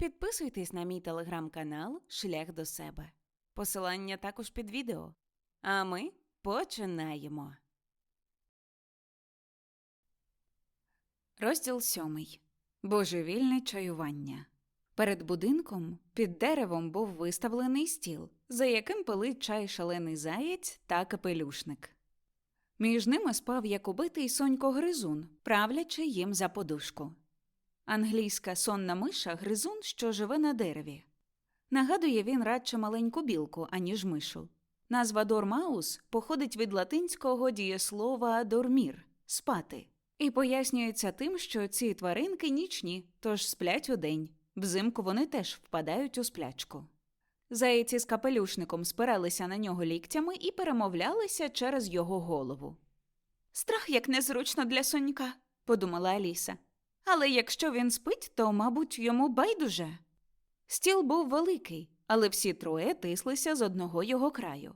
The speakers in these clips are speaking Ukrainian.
підписуйтесь на мій телеграм-канал Шлях до себе. Посилання також під відео. А ми починаємо. Розділ сьомий. Божевільне чаювання. Перед будинком під деревом був виставлений стіл, за яким пили чай шалений заєць та капелюшник. Між ними спав як убитий сонько гризун, правлячи їм за подушку. Англійська сонна миша гризун, що живе на дереві. Нагадує він радше маленьку білку, аніж мишу. Назва дормаус походить від латинського дієслова дормір спати, і пояснюється тим, що ці тваринки нічні, тож сплять удень. Взимку вони теж впадають у сплячку. Заєці з капелюшником спиралися на нього ліктями і перемовлялися через його голову. Страх як незручно для сонька, подумала Аліса. Але якщо він спить, то, мабуть, йому байдуже. Стіл був великий, але всі троє тислися з одного його краю.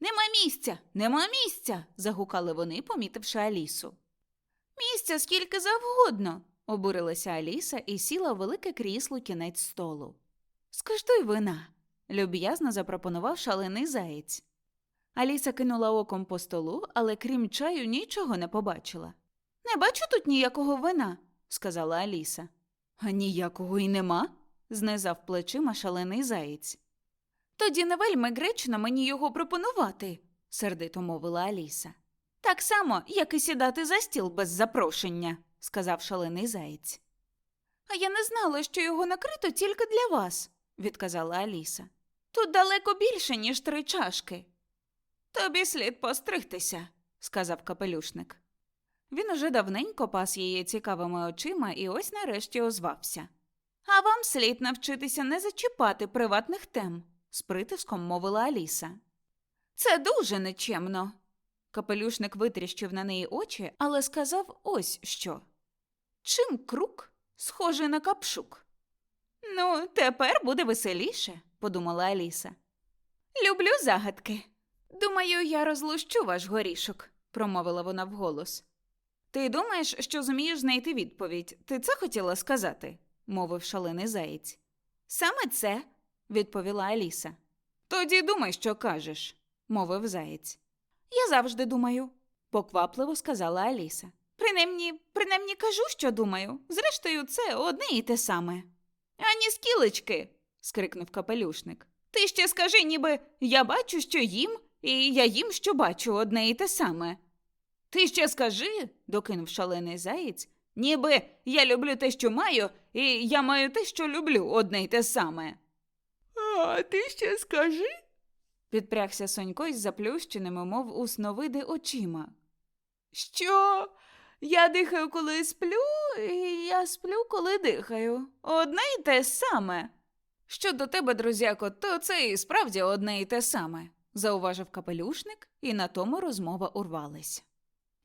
Нема місця, нема місця. загукали вони, помітивши Алісу. Місця скільки завгодно, обурилася Аліса і сіла в велике крісло кінець столу. Скуштуй вина, люб'язно запропонував шалений заєць. Аліса кинула оком по столу, але крім чаю нічого не побачила. Не бачу тут ніякого вина, сказала Аліса. А ніякого й нема, знизав плечима шалений заєць. Тоді не вельми гречно мені його пропонувати, сердито мовила Аліса. Так само, як і сідати за стіл без запрошення, сказав шалений заєць. А я не знала, що його накрито тільки для вас, відказала Аліса. Тут далеко більше, ніж три чашки. Тобі слід постригтися, сказав капелюшник. Він уже давненько пас її цікавими очима і ось нарешті озвався. А вам слід навчитися не зачіпати приватних тем, з притиском мовила Аліса. Це дуже нечемно. Капелюшник витріщив на неї очі, але сказав ось що. Чим крук схожий на капшук? Ну, тепер буде веселіше, подумала Аліса. Люблю загадки. Думаю, я розлущу ваш горішок, промовила вона вголос. Ти думаєш, що зумієш знайти відповідь? Ти це хотіла сказати? мовив шалений заєць. Саме це, відповіла Аліса. Тоді думай, що кажеш, мовив заєць. Я завжди думаю, поквапливо сказала Аліса. Принаймні, принаймні кажу, що думаю. Зрештою, це одне і те саме. Ані скілечки. скрикнув капелюшник. Ти ще скажи, ніби я бачу, що їм, і я їм, що бачу одне і те саме. Ти ще скажи, докинув шалений заєць, ніби я люблю те, що маю, і я маю те, що люблю одне й те саме. А ти ще скажи? підпрягся Сонько із заплющеними, мов у сновиди очима. Що? Я дихаю, коли сплю, і я сплю, коли дихаю. Одне й те саме. Щодо тебе, друзяко, то це і справді одне й те саме, зауважив капелюшник, і на тому розмова урвалась.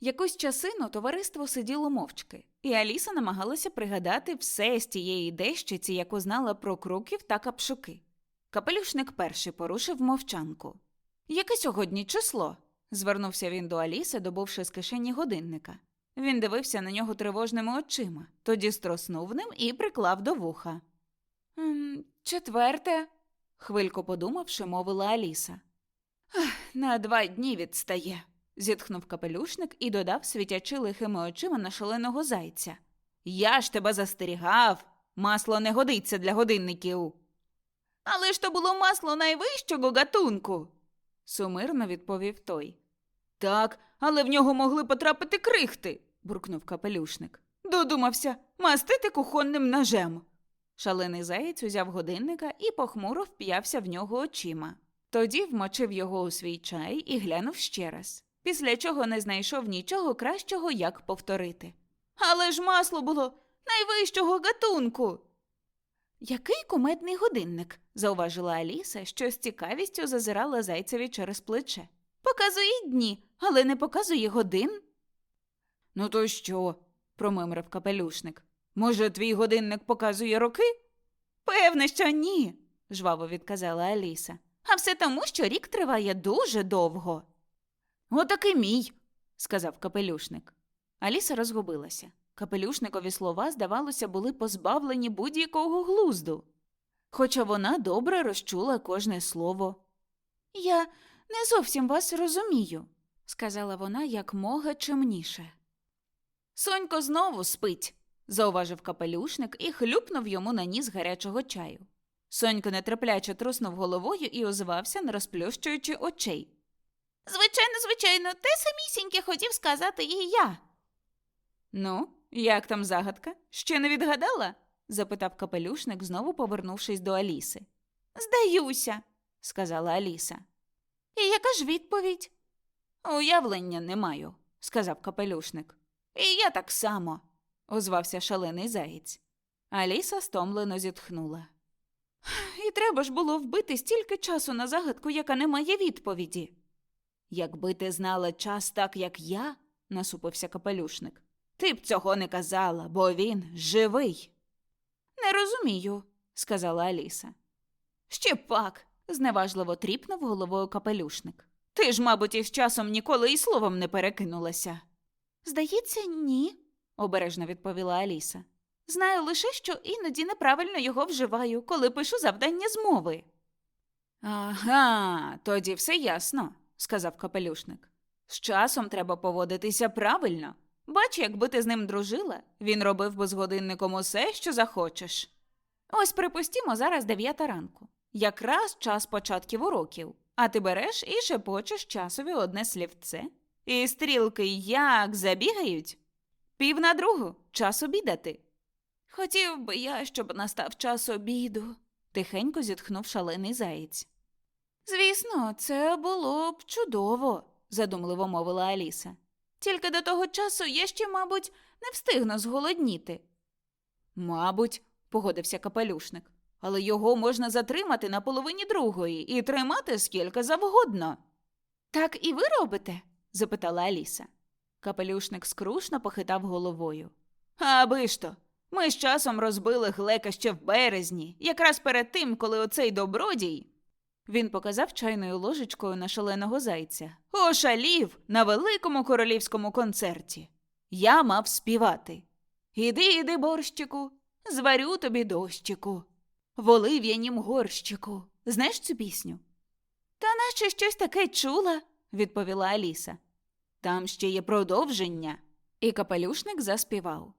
Якусь часину товариство сиділо мовчки, і Аліса намагалася пригадати все з тієї дещиці, яку знала про круків та капшуки. Капелюшник перший порушив мовчанку. Яке сьогодні число? звернувся він до Аліси, добувши з кишені годинника. Він дивився на нього тривожними очима, тоді строснув ним і приклав до вуха. «М, Четверте, хвильку подумавши, мовила Аліса. «Ах, На два дні відстає, зітхнув капелюшник і додав, світячи лихими очима на шаленого зайця. Я ж тебе застерігав. Масло не годиться для годинників. Але ж то було масло найвищого гатунку, сумирно відповів той. Так, але в нього могли потрапити крихти, буркнув капелюшник. Додумався мастити кухонним ножем. Шалений заєць узяв годинника і похмуро вп'явся в нього очима. Тоді вмочив його у свій чай і глянув ще раз, після чого не знайшов нічого кращого, як повторити. Але ж масло було найвищого гатунку. Який кумедний годинник, зауважила Аліса, що з цікавістю зазирала зайцеві через плече. Показує дні, але не показує годин. Ну, то що? промимрив капелюшник. Може, твій годинник показує роки? Певне, що ні, жваво відказала Аліса. А все тому, що рік триває дуже довго. Отакий мій, сказав капелюшник. Аліса розгубилася. Капелюшникові слова, здавалося, були позбавлені будь-якого глузду. Хоча вона добре розчула кожне слово. Я не зовсім вас розумію, сказала вона якмога чимніше. Сонько знову спить, зауважив капелюшник і хлюпнув йому на ніс гарячого чаю. Сонько нетерпляче труснув головою і озвався, не розплющуючи очей. Звичайно, звичайно, те самісіньке хотів сказати і я. Ну, як там загадка? Ще не відгадала? запитав капелюшник, знову повернувшись до Аліси. Здаюся, сказала Аліса. І яка ж відповідь? Уявлення не маю, сказав капелюшник. І я так само, озвався шалений заєць. Аліса стомлено зітхнула. І треба ж було вбити стільки часу на загадку, яка не має відповіді. Якби ти знала час так, як я, насупився капелюшник, ти б цього не казала, бо він живий. Не розумію, сказала Аліса. Ще пак, зневажливо тріпнув головою капелюшник. Ти ж, мабуть, із часом ніколи і словом не перекинулася. Здається, ні, обережно відповіла Аліса. Знаю лише, що іноді неправильно його вживаю, коли пишу завдання з мови. Ага, тоді все ясно, сказав капелюшник. З часом треба поводитися правильно. Бач, якби ти з ним дружила, він робив би з годинником усе, що захочеш. Ось припустімо, зараз дев'ята ранку. Якраз час початків уроків, а ти береш і шепочеш часові одне слівце. І стрілки як забігають? Пів на другу, час обідати. Хотів би я, щоб настав час обіду, тихенько зітхнув шалений заєць. Звісно, це було б чудово, задумливо мовила Аліса. Тільки до того часу я ще, мабуть, не встигну зголодніти. Мабуть, погодився капелюшник, але його можна затримати на половині другої і тримати скільки завгодно. Так і ви робите? запитала Аліса. Капелюшник скрушно похитав головою. Аби ж то. Ми з часом розбили глека ще в березні, якраз перед тим, коли оцей добродій. Він показав чайною ложечкою на шаленого зайця. Ошалів на великому королівському концерті. Я мав співати. Іди, іди, борщику, зварю тобі дощику, в олив'янім горщику. Знаєш цю пісню? Та наче щось таке чула, відповіла Аліса. Там ще є продовження. І капелюшник заспівав.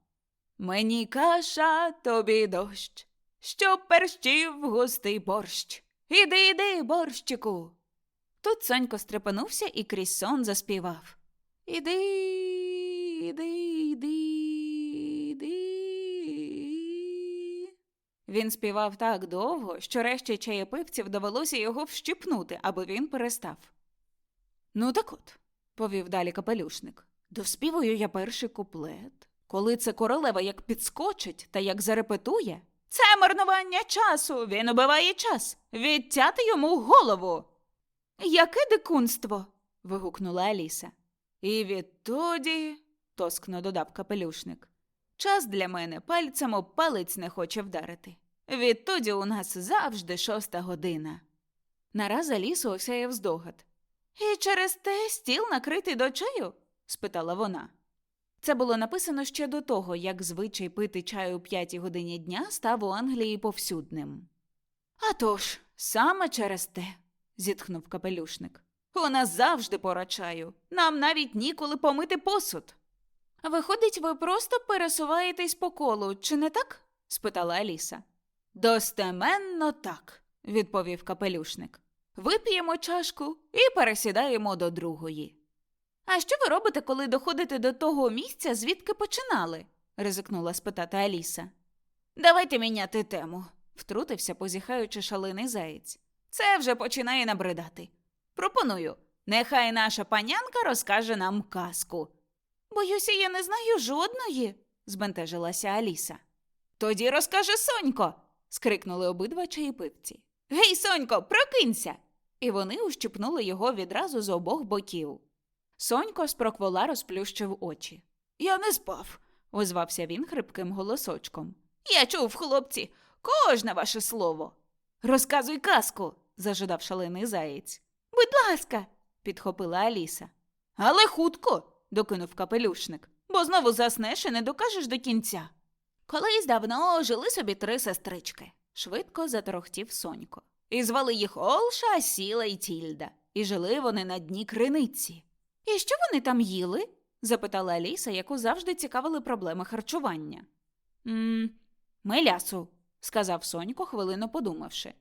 Мені каша, тобі дощ, щоб перщив густий борщ. Іди, іди, борщику. Тут Сонько стрепенувся і крізь сон заспівав. Іди, іди, іди, іди. Він співав так довго, що решті чаєпивців довелося його вщипнути, аби він перестав. Ну, так от, повів далі капелюшник. Доспівую я перший куплет. Коли це королева як підскочить та як зарепетує, це марнування часу, він убиває час. Відтяти йому голову. Яке дикунство. вигукнула Аліса. І відтоді, тоскно додав капелюшник. Час для мене пальцем об палець не хоче вдарити. Відтоді у нас завжди шоста година. Нараз Алісу осяяв здогад. І через те стіл накритий до чаю? спитала вона. Це було написано ще до того, як звичай пити чай у п'ятій годині дня став у Англії повсюдним. «А тож, саме через те, зітхнув капелюшник. У нас завжди пора чаю. Нам навіть ніколи помити посуд. Виходить, ви просто пересуваєтесь по колу, чи не так? спитала Аліса. Достеменно так, відповів капелюшник. Вип'ємо чашку і пересідаємо до другої. А що ви робите, коли доходите до того місця, звідки починали? ризикнула спитати Аліса. Давайте міняти тему, втрутився, позіхаючи шалений заєць. Це вже починає набридати. Пропоную, нехай наша панянка розкаже нам казку. Боюся, я не знаю жодної, збентежилася Аліса. Тоді розкаже Сонько, скрикнули обидва чаєпивці. Гей, Сонько, прокинься! І вони ущипнули його відразу з обох боків. Сонько спроквола розплющив очі. Я не спав, озвався він хрипким голосочком. Я чув, хлопці, кожне ваше слово. Розказуй казку, зажадав шалений заєць. Будь ласка, підхопила Аліса. Але хутко, докинув капелюшник, бо знову заснеш і не докажеш до кінця. Колись давно жили собі три сестрички, швидко заторохтів Сонько. І звали їх Олша, Сіла і Тільда, і жили вони на дні криниці. І що вони там їли? запитала Аліса, яку завжди цікавили проблеми харчування. «М, Мелясу, сказав Сонько, хвилину подумавши.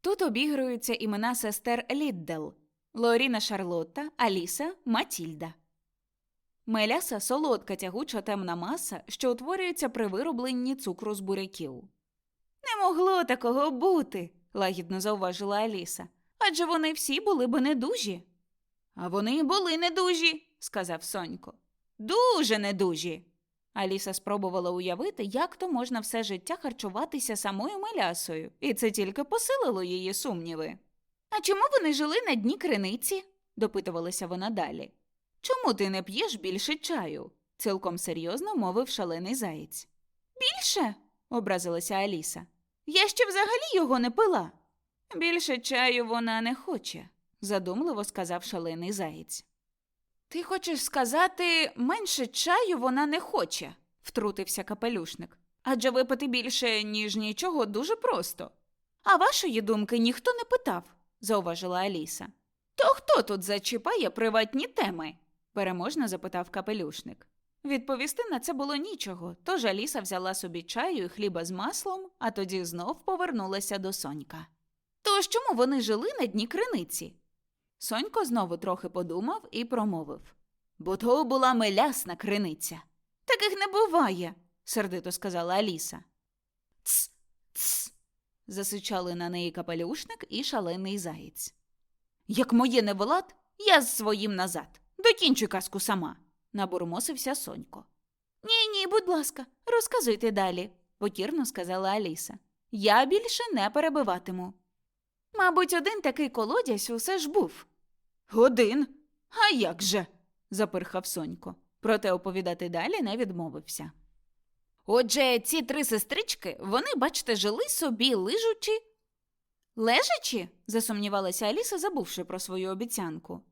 Тут обігруються імена сестер Ліддел Лоріна Шарлотта, Аліса, Матільда. Меляса солодка тягуча темна маса, що утворюється при виробленні цукру з буряків. Не могло такого бути, лагідно зауважила Аліса. Адже вони всі були би недужі. А вони були недужі, сказав Сонько. Дуже недужі. Аліса спробувала уявити, як то можна все життя харчуватися самою мелясою, і це тільки посилило її сумніви. А чому вони жили на дні криниці? допитувалася вона далі. Чому ти не п'єш більше чаю? цілком серйозно мовив шалений заєць. Більше? образилася Аліса. Я ще взагалі його не пила. Більше чаю вона не хоче, задумливо сказав шалений заєць. Ти хочеш сказати, менше чаю вона не хоче, втрутився капелюшник. Адже випити більше, ніж нічого, дуже просто. А вашої думки ніхто не питав, зауважила Аліса. То хто тут зачіпає приватні теми? переможно запитав капелюшник. Відповісти на це було нічого, тож Аліса взяла собі чаю і хліба з маслом, а тоді знов повернулася до Сонька. Тож чому вони жили на дні криниці? Сонько знову трохи подумав і промовив Бо то була мелясна криниця. Таких не буває, сердито сказала Аліса. Цс, цс. засичали на неї капелюшник і шалений заєць. Як моє не влад, я з своїм назад. Докінчуй казку сама, набурмосився Сонько. Ні, ні, будь ласка, розказуйте далі, покірно сказала Аліса. Я більше не перебиватиму. Мабуть, один такий колодязь усе ж був. Один? А як же? запирхав Сонько. Проте оповідати далі не відмовився. Отже, ці три сестрички, вони, бачите, жили собі, лижучи. Лежачи? засумнівалася Аліса, забувши про свою обіцянку.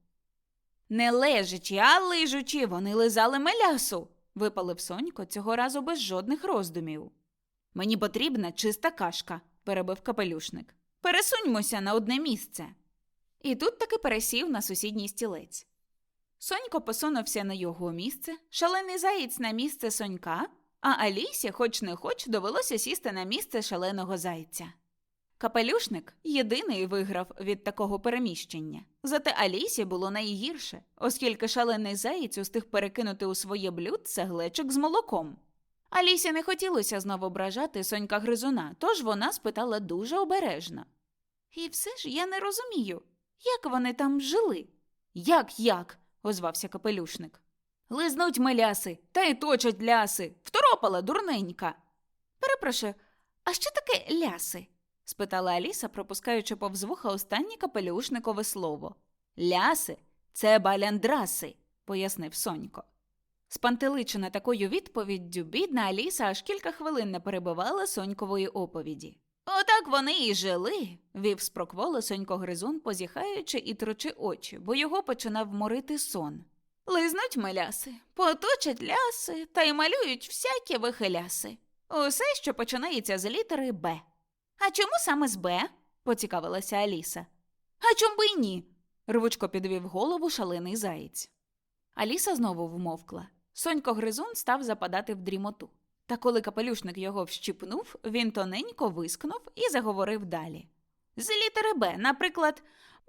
Не лежачи, а лижучи, вони лизали мелясу, випалив Сонько цього разу без жодних роздумів. Мені потрібна чиста кашка, перебив капелюшник. Пересуньмося на одне місце. І тут таки пересів на сусідній стілець. Сонько посунувся на його місце, шалений заєць на місце сонька, а Алісі, хоч не хоч, довелося сісти на місце шаленого зайця. Капелюшник єдиний виграв від такого переміщення. Зате Алісі було найгірше, оскільки шалений заєць устиг перекинути у своє блюдце глечик з молоком. Алісі не хотілося знову ображати сонька гризуна, тож вона спитала дуже обережно. І все ж я не розумію, як вони там жили? Як як? озвався капелюшник. Лизнуть меляси, та й точать ляси. Второпала дурненька. Перепрошую, а що таке ляси? спитала Аліса, пропускаючи повз вуха останнє капелюшникове слово. Ляси це баляндраси, пояснив Сонько. Спантеличена такою відповіддю, бідна Аліса аж кілька хвилин не перебивала Сонькової оповіді. Отак вони і жили, вів спрокволо Сонько Гризун, позіхаючи і трочи очі, бо його починав морити сон. Лизнуть меляси, поточать ляси та й малюють всякі вихиляси. Усе, що починається з літери Б. А чому саме з Б? поцікавилася Аліса. А чом би й ні? рвучко підвів голову шалений заєць. Аліса знову вмовкла. Сонько Гризун став западати в дрімоту. Та коли капелюшник його вщипнув, він тоненько вискнув і заговорив далі. З літери Б, наприклад,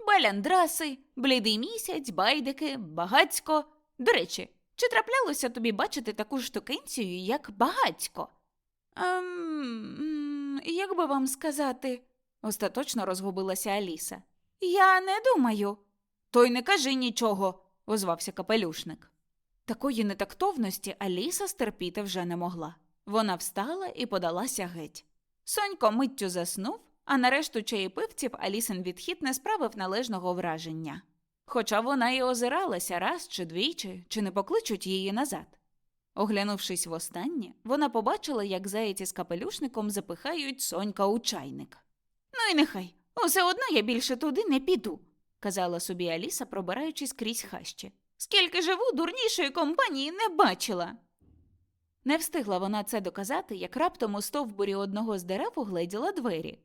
баляндраси, блідий місяць, байдики, багацько. До речі, чи траплялося тобі бачити таку штукенцію, як багацько? Ем, як би вам сказати, остаточно розгубилася Аліса. Я не думаю. То й не кажи нічого, озвався капелюшник. Такої нетактовності Аліса стерпіти вже не могла. Вона встала і подалася геть. Сонько миттю заснув, а на решту чаєпивців Алісин відхід не справив належного враження. Хоча вона й озиралася раз чи двічі, чи не покличуть її назад. Оглянувшись востаннє, вона побачила, як заєць із капелюшником запихають сонька у чайник. Ну і нехай, усе одно я більше туди не піду, казала собі Аліса, пробираючись крізь хащі. Скільки живу, дурнішої компанії не бачила. Не встигла вона це доказати, як раптом у стовбурі одного з дерев угледіла двері.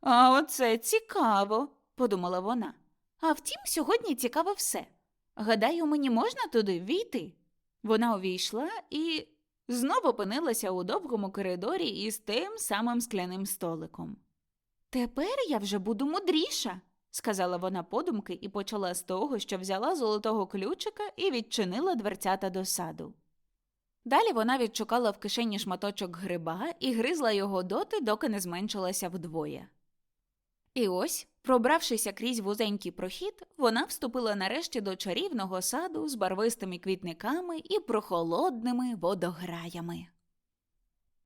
А оце цікаво, подумала вона. А втім, сьогодні цікаве все. Гадаю, мені можна туди війти. Вона увійшла і знову опинилася у довгому коридорі із тим самим скляним столиком. Тепер я вже буду мудріша, сказала вона подумки і почала з того, що взяла золотого ключика і відчинила дверцята до саду. Далі вона відшукала в кишені шматочок гриба і гризла його доти, доки не зменшилася вдвоє. І ось, пробравшися крізь вузенький прохід, вона вступила нарешті до чарівного саду з барвистими квітниками і прохолодними водограями.